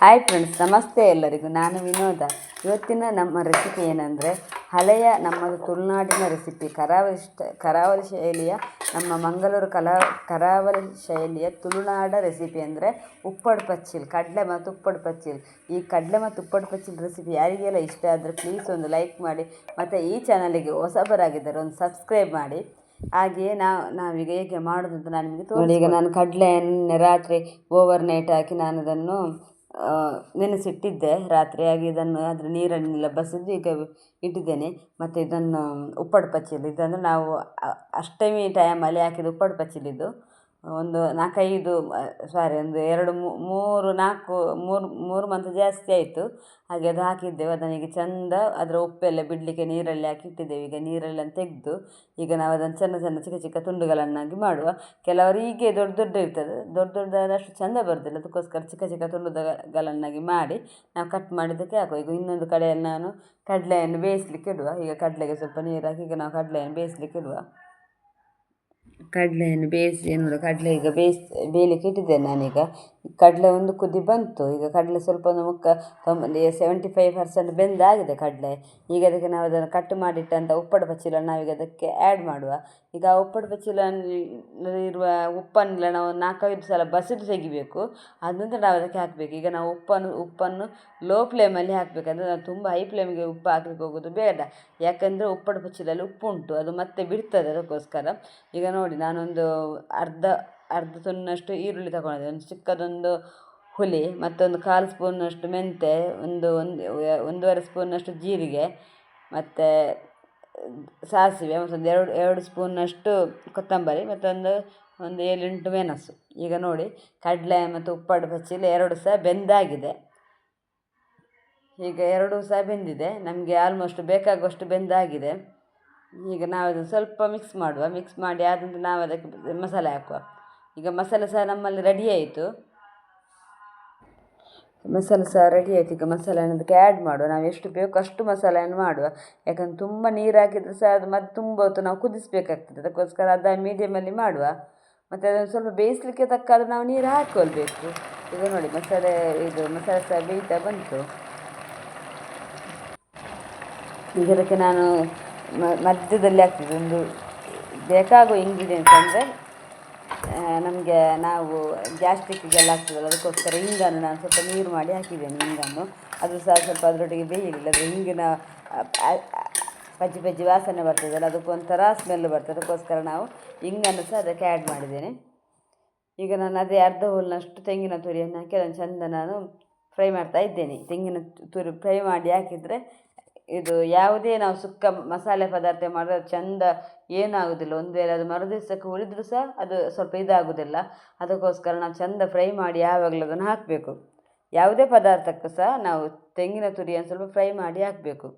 Hi friends ನಮಸ್ತೆ ಎಲ್ಲರಿಗೂ. ನಾನು ವಿನೋದ. ಇವತ್ತಿನ ನಮ್ಮ ರೆಸಿಪಿ ಏನಂದರೆ, ಹಳೆಯ ನಮ್ಮದು ತುಳುನಾಡಿನ ರೆಸಿಪಿ ಕರಾವಳಿ ಕರಾವಳಿ ಶೈಲಿಯ ನಮ್ಮ ಮಂಗಳೂರು ಕಲಾ ಕರಾವಳಿ ಶೈಲಿಯ ತುಳುನಾಡ ರೆಸಿಪಿ ಅಂದರೆ ಉಪ್ಪಡು ಪಚ್ಚಿಲ್, ಕಡಲೆ ಮತ್ತು ಉಪ್ಪಡ್ ಪಚ್ಚಿಲ್. ಈ ಕಡಲೆ ಮತ್ತು ಉಪ್ಪಡ್ ಪಚ್ಚಿಲ್ ರೆಸಿಪಿ ಯಾರಿಗೆಲ್ಲ ಇಷ್ಟ ಆದರೆ ಪ್ಲೀಸ್ ಒಂದು ಲೈಕ್ ಮಾಡಿ, ಮತ್ತು ಈ ಚಾನಲಿಗೆ ಹೊಸಬರಾಗಿದ್ದಾರೆ ಒಂದು ಸಬ್ಸ್ಕ್ರೈಬ್ ಮಾಡಿ. ಹಾಗೆಯೇ ನಾವು, ನಾವೀಗ ಹೇಗೆ ಮಾಡೋದು ಅಂತ ನಾನು ನಿಮಗೆ ತೋರಿಸ್ತೀನಿ ಈಗ ನಾನು ಕಡಲೆಯನ್ನು ರಾತ್ರಿ ಓವರ್ ನೈಟ್ ಹಾಕಿ ನಾನು ಅದನ್ನು ನೆನೆಸಿಟ್ಟಿದ್ದೆ. ರಾತ್ರಿ ಆಗಿ ಇದನ್ನು ಅದರ ನೀರನ್ನೆಲ್ಲ ಬಸಿದು ಈಗ ಇಟ್ಟಿದ್ದೇನೆ. ಮತ್ತು ಇದನ್ನು ಉಪ್ಪಡು ಪಚ್ಚಿಲ್ ಇದಂದರೆ ನಾವು ಅಷ್ಟಮಿ ಟೈಮಲ್ಲಿ ಹಾಕಿದ ಉಪ್ಪಡು ಒಂದು ನಾಲ್ಕೈದು ಸಾರಿ ಒಂದು ಎರಡು ಮೂರು ನಾಲ್ಕು, ಮೂರು ಮೂರು ಮಂತ್ ಜಾಸ್ತಿ ಆಯಿತು. ಹಾಗೆ ಅದು ಹಾಕಿದ್ದೆವು. ಈಗ ಚೆಂದ ಅದರ ಉಪ್ಪೆಲ್ಲ ಬಿಡಲಿಕ್ಕೆ ನೀರಲ್ಲಿ ಹಾಕಿ ಇಟ್ಟಿದ್ದೇವೆ. ಈಗ ನೀರೆಲ್ಲ ತೆಗೆದು ಈಗ ನಾವು ಅದನ್ನು ಸಣ್ಣ ಸಣ್ಣ ಚಿಕ್ಕ ಚಿಕ್ಕ ತುಂಡುಗಳನ್ನಾಗಿ ಮಾಡುವ. ಕೆಲವರು ಹೀಗೆ ದೊಡ್ಡ ದೊಡ್ಡ ಇರ್ತದೆ. ದೊಡ್ಡ ದೊಡ್ಡದಷ್ಟು ಚೆಂದ ಬರುವುದಿಲ್ಲ ಅದಕ್ಕೋಸ್ಕರ ಚಿಕ್ಕ ಚಿಕ್ಕ ತುಂಡುಗಳನ್ನಾಗಿ ಮಾಡಿ ನಾವು ಕಟ್ ಮಾಡಿದ್ದಕ್ಕೆ ಹಾಕುವ. ಈಗ ಇನ್ನೊಂದು ಕಡೆಯಲ್ಲಿ ನಾನು ಕಡಲೆಯನ್ನು ಬೇಯಿಸಲಿಕ್ಕೆ ಇಡುವ. ಈಗ ಕಡಲೆಗೆ ಸ್ವಲ್ಪ ನೀರು ಹಾಕಿ ಈಗ ನಾವು ಕಡಲೆಯನ್ನು ಬೇಯಿಸಲಿಕ್ಕೆ ಇಡುವ. ಕಡಲೆಯನ್ನು ಬೇಯಿಸಿ ನೋಡು ಕಡಲೆ ಈಗ ಬೇಯಿಸ್ ಬೇಯಲಿಕ್ಕೆ ಇಟ್ಟಿದ್ದೇನೆ ನಾನೀಗ. ಕಡಲೆ ಒಂದು ಕುದಿ ಬಂತು. ಈಗ ಕಡಲೆ ಸ್ವಲ್ಪ ತೊಂಬ ಸೆವೆಂಟಿ ಫೈವ್ ಪರ್ಸೆಂಟ್ ಬೆಂದಾಗಿದೆ ಕಡಲೆ. ಈಗ ಅದಕ್ಕೆ ನಾವು ಅದನ್ನು ಕಟ್ ಮಾಡಿಟ್ಟಂಥ ಉಪ್ಪಡ ಬಚ್ಚಿಲ ನಾವೀಗ ಅದಕ್ಕೆ ಆ್ಯಡ್ ಮಾಡುವ. ಈಗ ಆ ಉಪ್ಪಡ ಇರುವ ಉಪ್ಪನ್ನೆಲ್ಲ ನಾವು ನಾಲ್ಕೈದು ಸಲ ಬಸಿದು ತೆಗಿಬೇಕು. ಅದನ್ನು ನಾವು ಅದಕ್ಕೆ ಹಾಕಬೇಕು. ಈಗ ನಾವು ಉಪ್ಪನ್ನು ಉಪ್ಪನ್ನು ಲೋ ಫ್ಲೇಮಲ್ಲಿ ಹಾಕಬೇಕಂದ್ರೆ ನಾವು ತುಂಬ ಹೈ ಫ್ಲೇಮಿಗೆ ಉಪ್ಪು ಹಾಕಲಿಕ್ಕೆ ಹೋಗೋದು ಬೇಡ. ಯಾಕಂದರೆ ಉಪ್ಪಡ ಬಚ್ಚಿಲಲ್ಲಿ ಉಪ್ಪು ಉಂಟು ಅದು ಮತ್ತೆ ಬಿಡ್ತದೆ ಅದಕ್ಕೋಸ್ಕರ. ಈಗ ನೋಡಿ ನಾನೊಂದು ಅರ್ಧ ಅರ್ಧ ಸುನ್ನಷ್ಟು ಈರುಳ್ಳಿ ತಗೊಂಡಿದ್ದೆ. ಒಂದು ಚಿಕ್ಕದೊಂದು ಹುಳಿ, ಮತ್ತೊಂದು ಕಾಲು ಸ್ಪೂನಷ್ಟು ಮೆಂತೆ, ಒಂದು ಒಂದು ಒಂದೂವರೆ ಸ್ಪೂನಷ್ಟು ಜೀರಿಗೆ, ಮತ್ತು ಸಾಸಿವೆ, ಮತ್ತೊಂದು ಎರಡು ಎರಡು ಸ್ಪೂನಷ್ಟು ಕೊತ್ತಂಬರಿ, ಮತ್ತೊಂದು ಒಂದು ಏಳೆಂಟು ಮೆಣಸು. ಈಗ ನೋಡಿ, ಕಡಲೆ ಮತ್ತು ಉಪ್ಪಡು ಬಚ್ಚಿಲ ಎರಡು ಸಹ ಬೆಂದಾಗಿದೆ. ಈಗ ಎರಡೂ ಸಹ ಬೆಂದಿದೆ. ನಮಗೆ ಆಲ್ಮೋಸ್ಟ್ ಬೇಕಾಗುವಷ್ಟು ಬೆಂದಾಗಿದೆ. ಈಗ ನಾವು ಸ್ವಲ್ಪ ಮಿಕ್ಸ್ ಮಾಡುವ. ಮಿಕ್ಸ್ ಮಾಡಿ ಆದಂತರ ನಾವು ಅದಕ್ಕೆ ಮಸಾಲೆ ಹಾಕುವ. ಈಗ ಮಸಾಲೆ ಸಹ ನಮ್ಮಲ್ಲಿ ರೆಡಿ ಆಯಿತು. ಮಸಾಲೆ ಸಹ ರೆಡಿ ಆಯಿತು. ಈಗ ಮಸಾಲೆಯನ್ನು ಅದಕ್ಕೆ ಆ್ಯಡ್ ಮಾಡುವ. ನಾವು ಎಷ್ಟು ಬೇಕು ಅಷ್ಟು ಮಸಾಲೆಯನ್ನು ಮಾಡುವ. ಯಾಕಂದ್ರೆ ತುಂಬ ನೀರು ಹಾಕಿದರೆ ಸಹ ಅದು ಮತ್ತೆ ತುಂಬ ಹೊತ್ತು ನಾವು ಕುದಿಸಬೇಕಾಗ್ತದೆ. ಅದಕ್ಕೋಸ್ಕರ ಅದ ಮೀಡಿಯಮಲ್ಲಿ ಮಾಡುವ. ಮತ್ತು ಅದನ್ನು ಸ್ವಲ್ಪ ಬೇಯಿಸಲಿಕ್ಕೆ ತಕ್ಕಾದ ನಾವು ನೀರು ಹಾಕೊಳ್ಬೇಕು. ಈಗ ನೋಡಿ, ಮಸಾಲೆ, ಇದು ಮಸಾಲೆ ಸಹ ಬೇಯ್ತಾ ಬಂತು. ಈಗ ಅದಕ್ಕೆ ನಾನು ಮಧ್ಯದಲ್ಲಿ ಹಾಕ್ತಿದ್ದೆ. ಒಂದು ಬೇಕಾಗುವ ಇಂಗ್ರೀಡಿಯೆಂಟ್ಸ್ ಅಂದರೆ ನಮಗೆ ನಾವು ಗ್ಯಾಸ್ಟ್ರಿಕ್ಗೆಲ್ಲ ಆಗ್ತದಲ್ಲ, ಅದಕ್ಕೋಸ್ಕರ ಹಿಂಗನ್ನು ನಾನು ಸ್ವಲ್ಪ ನೀರು ಮಾಡಿ ಹಾಕಿದ್ದೇನೆ ಹಿಂಗನ್ನು. ಅದು ಸಹ ಸ್ವಲ್ಪ ಅದರೊಟ್ಟಿಗೆ ಬೇಯಲಿಲ್ಲ, ಅದು ಹಿಂಗಿನ ಪಜ್ಜಿ ಪಜ್ಜಿ ವಾಸನೆ ಬರ್ತದಲ್ಲ, ಅದಕ್ಕೊಂಥರ ಸ್ಮೆಲ್ ಬರ್ತದೆ. ಅದಕ್ಕೋಸ್ಕರ ನಾವು ಹಿಂಗನ್ನು ಸಹ ಅದಕ್ಕೆ ಆ್ಯಡ್ ಮಾಡಿದ್ದೇನೆ. ಈಗ ನಾನು ಅದೇ ಅರ್ಧ ಹೋಲ್ನಷ್ಟು ತೆಂಗಿನ ತುರಿಯನ್ನು ಹಾಕಿ ಅದನ್ನು ಚೆಂದ ನಾನು ಫ್ರೈ ಮಾಡ್ತಾ ಇದ್ದೇನೆ. ತೆಂಗಿನ ತುರಿ ಫ್ರೈ ಮಾಡಿ ಹಾಕಿದರೆ ಇದು ಯಾವುದೇ ನಾವು ಸುಕ್ಕ ಮಸಾಲೆ ಪದಾರ್ಥ ಮಾಡಿದ್ರೆ ಚೆಂದ ಏನಾಗೋದಿಲ್ಲ. ಒಂದು ವೇಳೆ ಅದು ಮರುದಿವಸಕ್ಕೆ ಉಳಿದರೂ ಸಹ ಅದು ಸ್ವಲ್ಪ ಇದಾಗೋದಿಲ್ಲ. ಅದಕ್ಕೋಸ್ಕರ ನಾವು ಚೆಂದ ಫ್ರೈ ಮಾಡಿ ಯಾವಾಗಲೂ ಅದನ್ನು ಹಾಕಬೇಕು. ಯಾವುದೇ ಪದಾರ್ಥಕ್ಕೂ ಸಹ ನಾವು ತೆಂಗಿನ ತುರಿಯನ್ನು ಸ್ವಲ್ಪ ಫ್ರೈ ಮಾಡಿ ಹಾಕಬೇಕು.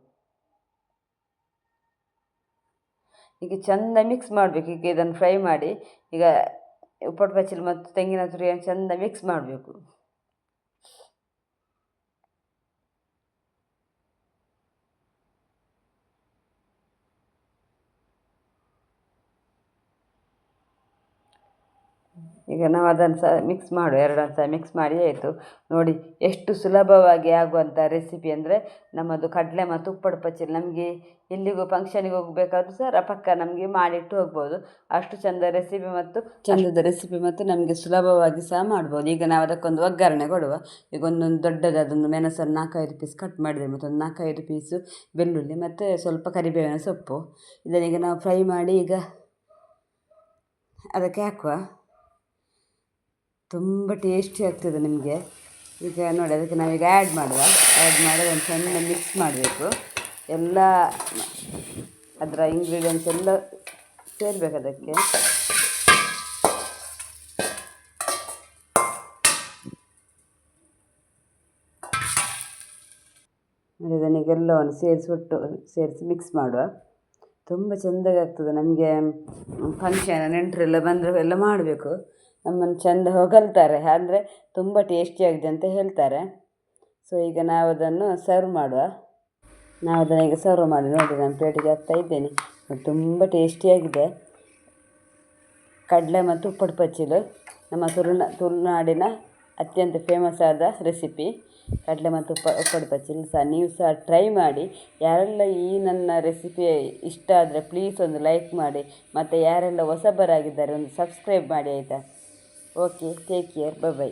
ಈಗ ಚೆಂದ ಮಿಕ್ಸ್ ಮಾಡಬೇಕು. ಈಗ ಇದನ್ನು ಫ್ರೈ ಮಾಡಿ ಈಗ ಉಪ್ಪಟ್ಟು ಬಚ್ಚಲು ಮತ್ತು ತೆಂಗಿನ ತುರಿಯನ್ನು ಚೆಂದ ಮಿಕ್ಸ್ ಮಾಡಬೇಕು. ಈಗ ನಾವು ಅದನ್ನು ಸಹ ಮಿಕ್ಸ್ ಮಾಡುವ, ಎರಡನ್ನು ಸಹ ಮಿಕ್ಸ್ ಮಾಡಿ ಆಯಿತು. ನೋಡಿ, ಎಷ್ಟು ಸುಲಭವಾಗಿ ಆಗುವಂಥ ರೆಸಿಪಿ ಅಂದರೆ ನಮ್ಮದು ಕಡಲೆ ಮತ್ತು ಉಪ್ಪಡ ಪಚ್ಚಲಿ. ನಮಗೆ ಎಲ್ಲಿಗೂ ಫಂಕ್ಷನಿಗೆ ಹೋಗಬೇಕಾದ್ರೂ ಸಹ ಪಕ್ಕ ನಮಗೆ ಮಾಡಿಟ್ಟು ಹೋಗ್ಬೋದು. ಅಷ್ಟು ಚಂದ ರೆಸಿಪಿ ಮತ್ತು ಚಂದದ ರೆಸಿಪಿ ಮತ್ತು ನಮಗೆ ಸುಲಭವಾಗಿ ಸಹ ಮಾಡ್ಬೋದು. ಈಗ ನಾವು ಅದಕ್ಕೊಂದು ಒಗ್ಗರಣೆ ಕೊಡುವ. ಈಗ ಒಂದೊಂದು ದೊಡ್ಡದಾದೊಂದು ಮೆಣಸನ್ನು ನಾಲ್ಕೈದು ಪೀಸ್ ಕಟ್ ಮಾಡಿದೆ ಮತ್ತೊಂದು ನಾಲ್ಕೈದು ಪೀಸು ಬೆಳ್ಳುಳ್ಳಿ ಮತ್ತು ಸ್ವಲ್ಪ ಕರಿಬೇವಿನ ಸೊಪ್ಪು. ಇದನ್ನೀಗ ನಾವು ಫ್ರೈ ಮಾಡಿ ಈಗ ಅದಕ್ಕೆ ಹಾಕುವ. ತುಂಬ ಟೇಸ್ಟಿ ಆಗ್ತದೆ ನಿಮಗೆ. ಈಗ ನೋಡಿ, ಅದಕ್ಕೆ ನಾವೀಗ ಆ್ಯಡ್ ಮಾಡುವ. ಆ್ಯಡ್ ಮಾಡಿ ಒಂದು ಸಣ್ಣ ಮಿಕ್ಸ್ ಮಾಡಬೇಕು. ಎಲ್ಲ ಅದರ ಇಂಗ್ರೀಡಿಯೆಂಟ್ಸ್ ಎಲ್ಲ ಸೇರ್ಬೇಕು ಅದಕ್ಕೆ. ನೋಡಿ ಅದನ್ನೀಗ ಎಲ್ಲವನ್ನು ಸೇರಿಸಿ ಒಟ್ಟು ಸೇರಿಸಿ ಮಿಕ್ಸ್ ಮಾಡುವ. ತುಂಬ ಚೆಂದಾಗಿ ಆಗ್ತದೆ. ನಮಗೆ ಫಂಕ್ಷನ್ ನೆಂಟರೆಲ್ಲ ಬಂದರೆ ಎಲ್ಲ ಮಾಡಬೇಕು. ನಮ್ಮನ್ನು ಚೆಂದ ಹೊಗಳ್ತಾರೆ. ಅಂದರೆ ತುಂಬ ಟೇಸ್ಟಿಯಾಗಿದೆ ಅಂತ ಹೇಳ್ತಾರೆ. ಸೊ ಈಗ ನಾವು ಅದನ್ನು ಸರ್ವ್ ಮಾಡುವ. ನಾವು ಅದನ್ನು ಈಗ ಸರ್ವ್ ಮಾಡಿ ನೋಡಿ, ನಾನು ಪ್ಲೇಟಿಗೆ ಹಾಕ್ತಾ ಇದ್ದೇನೆ. ತುಂಬ ಟೇಸ್ಟಿಯಾಗಿದೆ ಕಡಲೆ ಮತ್ತು ಉಪ್ಪಟ್ಟು ಪಚ್ಚಿಲು. ನಮ್ಮ ತುಳುನ ತುಳುನಾಡಿನ ಅತ್ಯಂತ ಫೇಮಸ್ ಆದ ರೆಸಿಪಿ ಕಡಲೆ ಮತ್ತು ಉಪ್ಪ, ಉಪ್ಪಡು ಪಚ್ಚಿಲು ಸಹ ನೀವು ಸಹ ಟ್ರೈ ಮಾಡಿ. ಯಾರೆಲ್ಲ ಈ ನನ್ನ ರೆಸಿಪಿ ಇಷ್ಟ ಆದರೆ ಪ್ಲೀಸ್ ಒಂದು ಲೈಕ್ ಮಾಡಿ. ಮತ್ತು ಯಾರೆಲ್ಲ ಹೊಸಬರಾಗಿದ್ದಾರೆ, ಒಂದು ಸಬ್ಸ್ಕ್ರೈಬ್ ಮಾಡಿ, ಆಯಿತಾ? okay take care bye bye